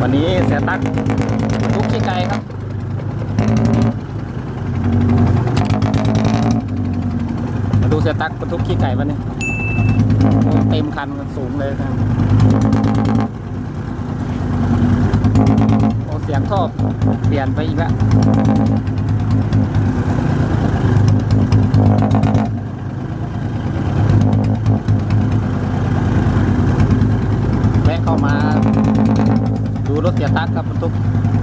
วันนี้เสียตักทุกขี้ไก่ครับ มาดูเสียตักบรรทุกขี้ไก่วันนี้เต็มคันสูงเลยนะโอ้เสียงท่อเปลี่ยนไปอีกแล้วแวะ เข้ามา ดูรถเสียตักครับบรรทุก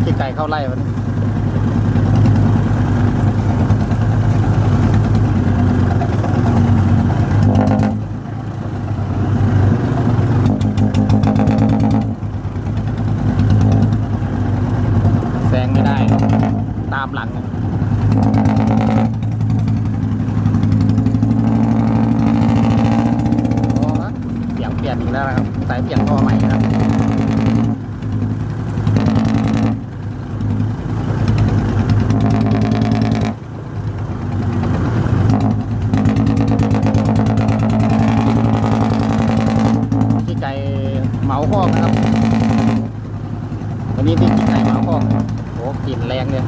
ขี้ไก่เข้าไล่วันนี้ แซงไม่ได้ ตามหลัง โอ้เสียงเปลี่ยนอีกแล้วนะครับสายเปลี่ยนท่อใหม่นะครับ ขี้ไก่เหมา คอกนะครับ วันนี้มีขี้ไก่หมาคอกโอ้กลิ่นแรงเลย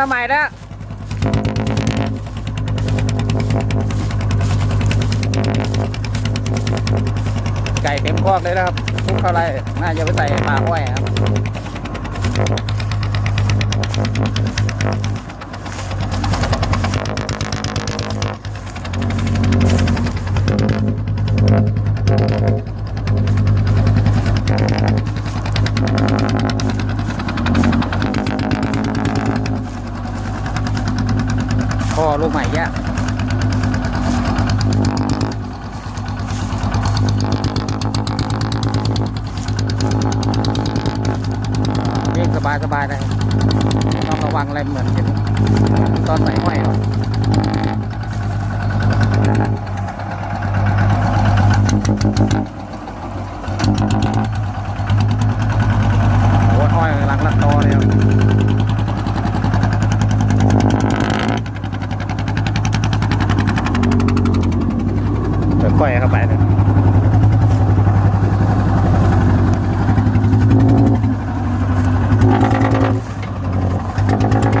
มาใหม่แล้วไก่เต็มคอกเลยนะครับทุกเท่าไรน่าจะไปใส่ปลาห้อยครับพ่อลูกใหม่ยะายสบายเลยต้องระวังอะไรเหมือนกันตอนใส่ห้อยเนาะ โอ้ยห้อยหลังลัดตอเลยครับค่อยๆเข้าไปเลย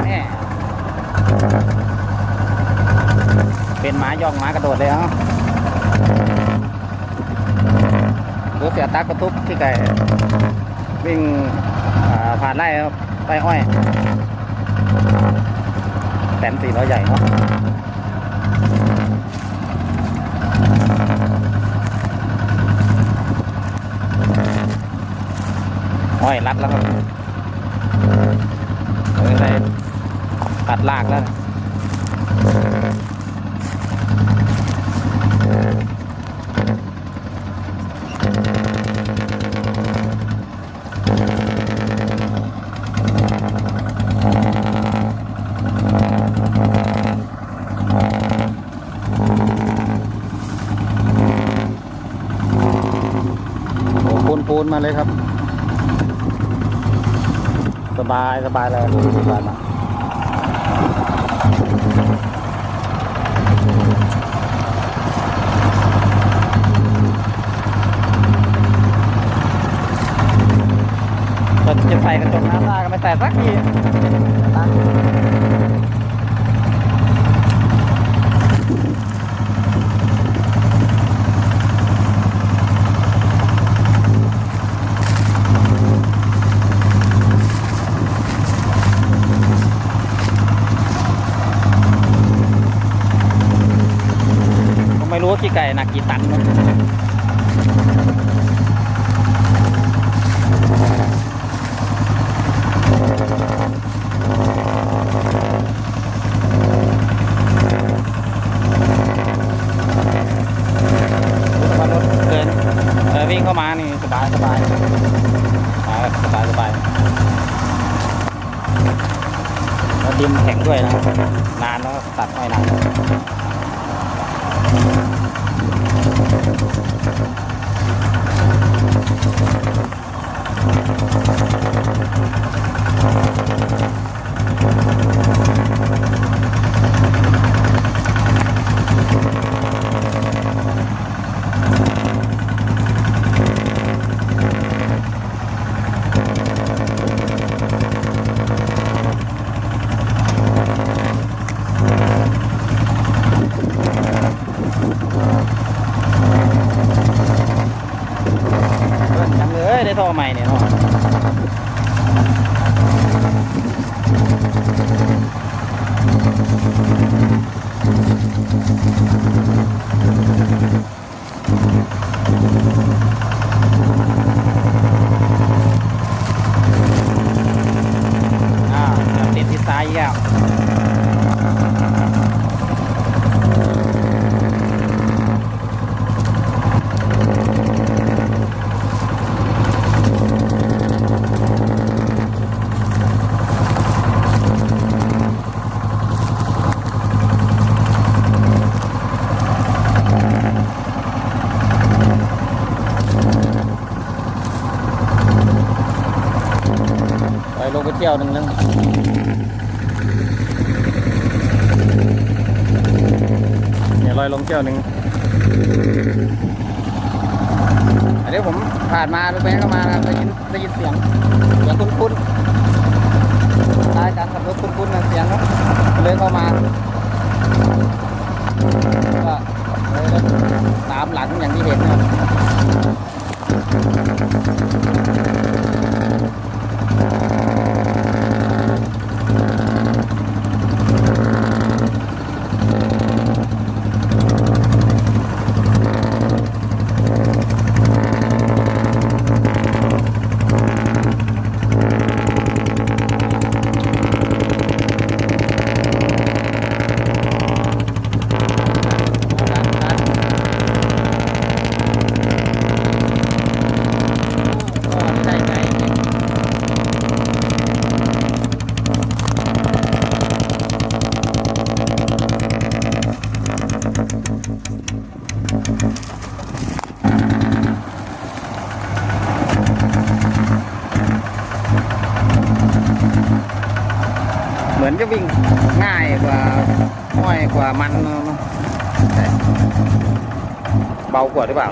แม่เป็นหมาย่องหมากระโดดเลยเอ้าดูเสีย ตักกระทุบที่ไก่วิ่งผ่านไร่ครับไร่อ้อยแตนสี่ร้อยใหญ่เนาะอ้อยรัดแล้วครับเออได้ตัดลากแล้ว มาเลยครับ สบายสบายเลยสบายมากจะใส่กระจกน้ำได้ก็ไม่ใส่สักที ไกี่ไก่หนักกี่ตันเนะว่ารถเดินเออวิ่งเข้ามานี่สบายสบายอ่าสบายสบายแล้วดินแข็งด้วยนะครับนานแล้วตัดไม่นาน เบิ่งจังเลยได้ท่อใหม่เนี่ยเนาะอ้าวเดี๋ยวติด ที่ซ้ายอีกแล้วไปลงไปเที่ยวหนึ่งนึง เนี่ยลอยลงเที่ยวหนึ่งอันนี้ผมผ่านมารถแม่เข้ามาได้ยินได้ยินเสียงเสียงคุ้นๆคล้ายกันกับรถคุ้นๆนะเสียงเนอะเลยเข้ามาก็ตามหลังอย่างที่เห็นนะครับ โเหมือนจะวิ่งง่ายกว่าห้อยกว่ามันเนอะใช่ เบากว่าหรือเปล่า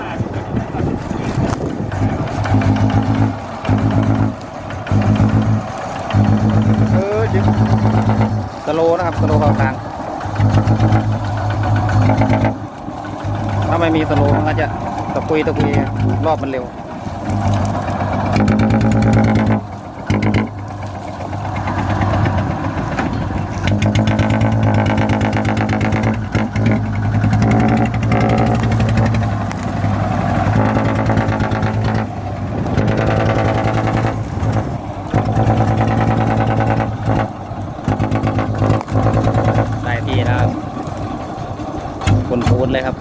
เออจิ๊บสโลนะครับสโลเข้ากลางถ้าไม่มีสโลมันก็จะตะกุยตะกุยรอบมันเร็ว ได้ที่แล้วคุณพูดเลยครับ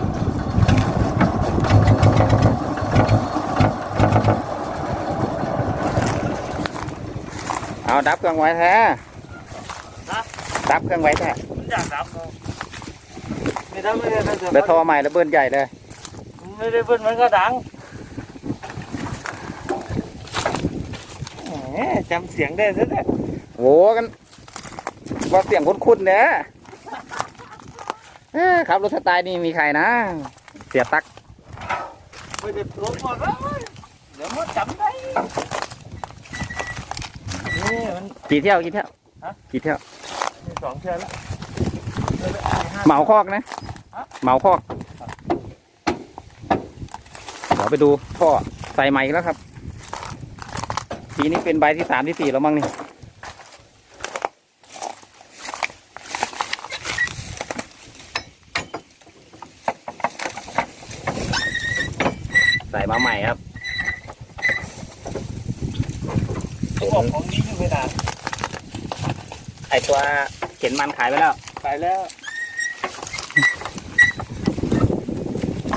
เอาดับเครื่องไว้แท้ฮะดับเครื่องไว้แท้มันอยากดับเนอะไม่ได้ไม่ได้ไม่ได้แล้วทอใหม่แล้วเบิ้ลใหญ่เลย ไม่ได้เบิ้ลมันก็ดังแหมจำเสียงได้ซะแล้วโหกันว่าเสียงคุ้นๆเนี่ยเอ้อครับรถสไตล์นี่มีใครนะ เสียตักไม่ได้รถหมดแล้วเดี๋ยวมันจำได้ นี่มัน กี่เที่ยวกี่เที่ยวฮะ กี่เที่ยวมีสองเชือกแล้วเดี๋ยวไปห้เหมาคอกนะฮะ เหมาคอกเดี๋ยวไปดูท่อใส่ใหม่อีกแล้วครับทีนี้เป็นใบที่สามที่สี่แล้วมั้งนี่ใส่มาใหม่ครับ ตัวออกของนี้อยู่ ไม่นานไอตัวเข็นมันขายไปแล้ว ไปแล้ว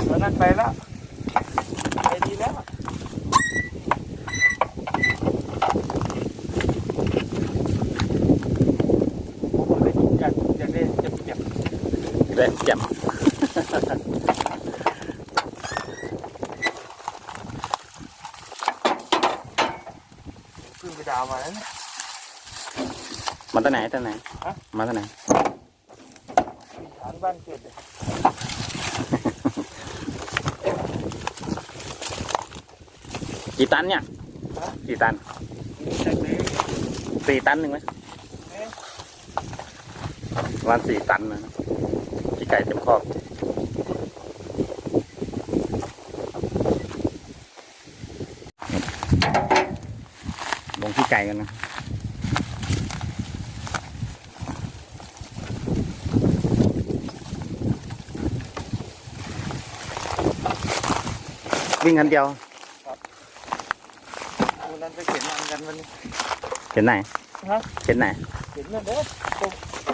ตอนนั้นไปแล้ว ไปดีแล้วผมเลยอยากอยากได้เจ็บเจ็บเด็ดแจ่ม เพิ่งไปดาวมาแล้วเนี่ย มา ตั้งไหนตั้งไหนฮะมาตั้งไหนฐานบ้านเกิดเลยกี่ตันเนี่ยกี่ตันจากไหนสี่ตันหนึ่งไหมเอ๊ะวันสี่ตันนะกี่ไก่เต็มคอกลงที่ไก่กันนะ วิ่งคันเดียววันนั้นไปเขียนมันกันวันนี้เห็นไหนฮะเห็นไหนเขียนมันเด้อตร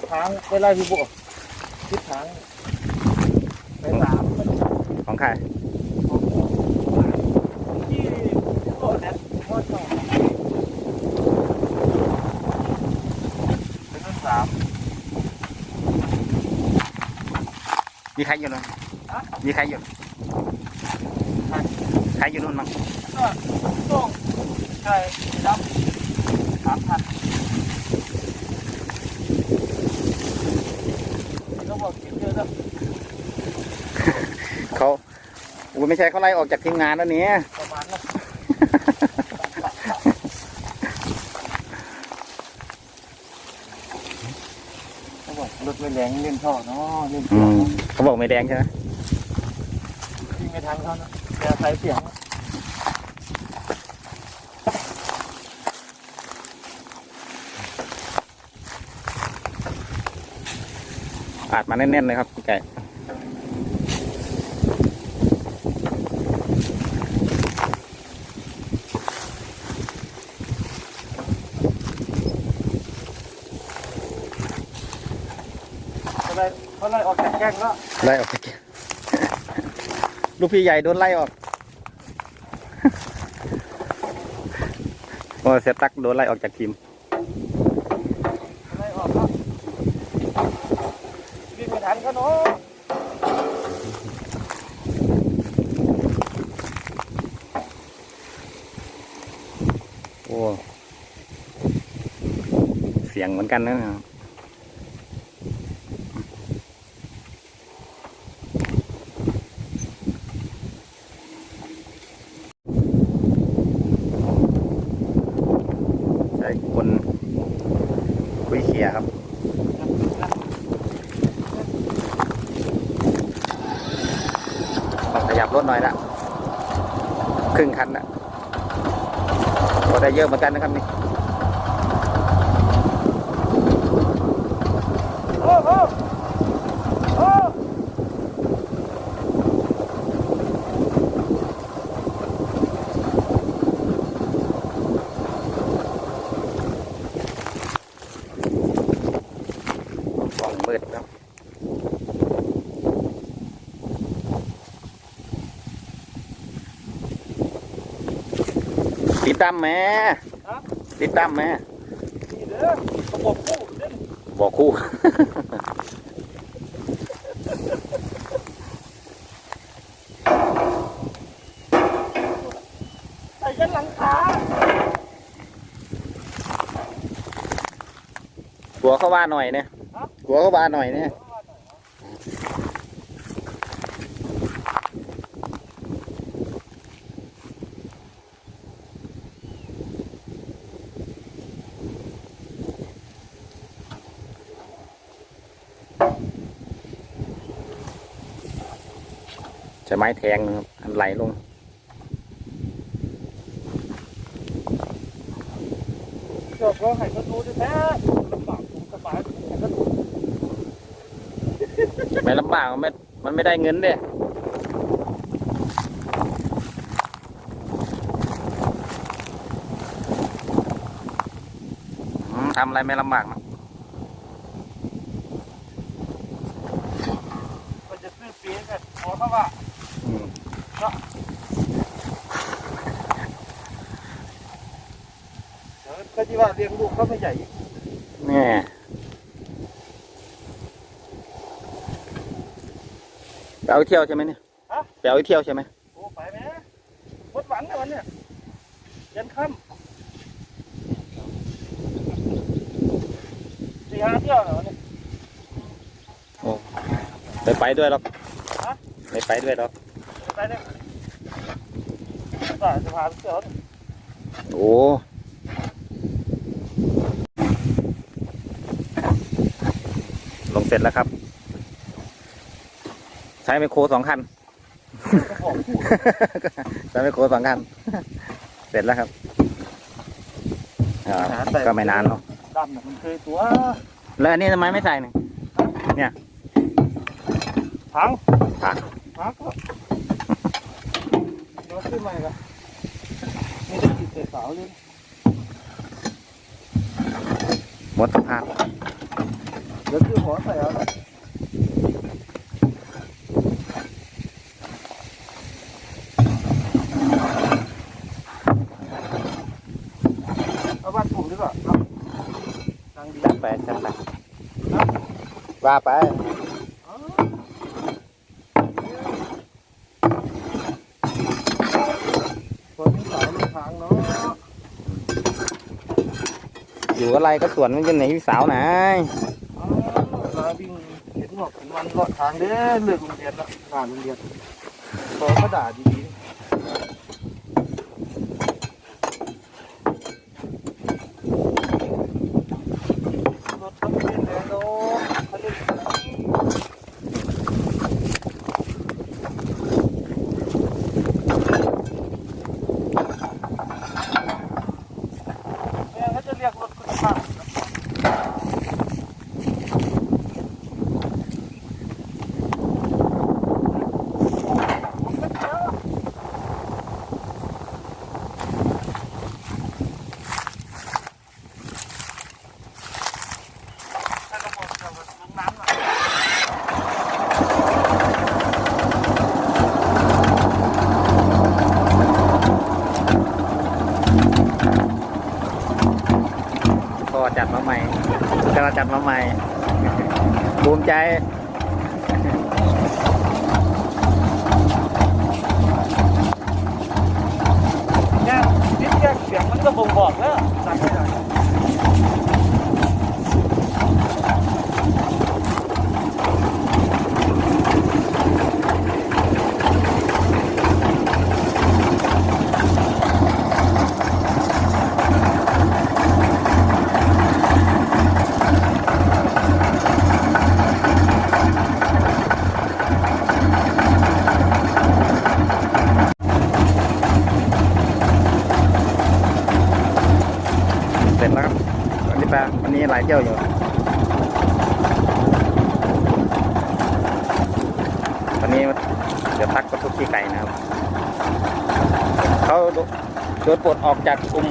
งทางไปไล่พี่บวกทิศทางไปสามของใครที่โอ้เนี่ยพ่อชอบเป็นรุ่นสามมีใครอยู่นู่นฮะมีใครอยู่ใคร ใครอยู่นู่นมั้งก็ต้องใช่ดำสามพันเขาบอกเขียนเยอะแล้วเขาอุ้ยไม่ใช่เขาไล่ออกจากทีมงานแล้วเนี่ยประมาณนั้นเขาบอกรถไม่แรงเล่นท่อเนาะเล่นอืเสียงมเนาะเขาบอกไม่แดงใช่ไหมวิ่งไม่ทันเขานะอย่าใส่เสียง อาดมาแน่นๆเลยครับพี่ไก่เขาไล่เขาไล่ออกจากแก้งแล้วไล่ออกจากลูกพี่ใหญ่โดนไล่ออกโอ้เสียตักโดนไล่ออกจากทีม เขาไล่ออกแล้ว กันเนาะโอ้ เสียงเหมือนกันนะครับยเขียครับ ต้องขยับรถหน่อยละครึ่งคันละก็ได้ เยอะเหมือนกันนะครับนี่ โอ้โอ้โอ้ กล่องมืดครับ ติดตั้มแม่ฮะติดตั้มแม่นี่เด้อระบบคู่เด่นบอกคู่ใส่ยันหลังขากลัวเขาว่าหน่อยเนี่ยกลัวเขาว่าหน่อยเนี่ย ไม้แทงนะครับไหลลงเกิดเราให้เขาดูแท้ๆลำบากผมสบายให้เขาดูไม่ลำบากมันไม่มันไม่ได้เงินเด้ทำอะไรไม่ลำบากนะมันจะซื้อปีกันขอเขาว่า ขาที่ว่าเลี้ยงลูกเขาไม่ใหญ่อีกแน่ไปเอาไปเที่ยวใช่ไหมเนี่ยไปเอาไปเที่ยวใช่ไหมโอ้ไปไหมหมดหวังแล้ววันเนี้ยยันค่ำสี่ห้าเที่ยวแล้ววันนี้ไปไปด้วยหรอกฮะไม่ไปด้วยหรอก ไปเนี่ยได้จะพาไปเที่ยวเนี่ยโอ้ลงเสร็จแล้วครับ ใช้ไมโครสองคันกระบอกคู่ใช้ไมโครสองคัน เสร็จแล้วครับอ่าก็ไม่นานหรอกดำเนี่ยมันเคยตัว แล้วอันนี้ทำไมไม่ใส่หนึ่งพังพังพังก็เรา ขึ้นมาอีกันไม่ได้ติดเศษเสาเลยหมดสภาพเดี๋ยวคือหัวใส่เอาละเอาบ้านผมดีกว่าเอาตังค์ดีจัดไปจัดไปว่าไป อ๋อคนที่สายลูกทางเนาะ อะไรก็สวนมันจะไหนพี่สาวไหนอ๋อาวิ่งเห็นหอกเห็นวันรอดทางเด้อเลิกโรงเรียนละผ่านโรงเรียนพอก็ด่าดีๆรถเขาไม่เล่นแล้วเนาะเขาเล่นแม่เขาจะเรียกรถคุณภาพ ถ้ากระบอกจะลงน้ำหน่อย ก็จัดมาใหม่ เราจัดมาใหม่ภูมิใจเนี่ยนิดแค่เสียงมันก็บ่งบอกแล้วสั่งไม่ได้ เที่ยวอยู่ตอนนี้เดี๋ยวพักกระทุกที่ไก่นะครับเขาโดนปลดออกจากกลุ่ม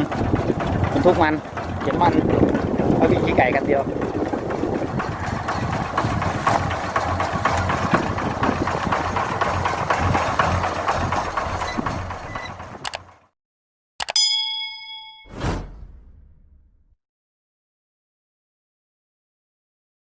บรรทุกมันเก็บมันเขาวิ่งขี้ไก่กันเดียว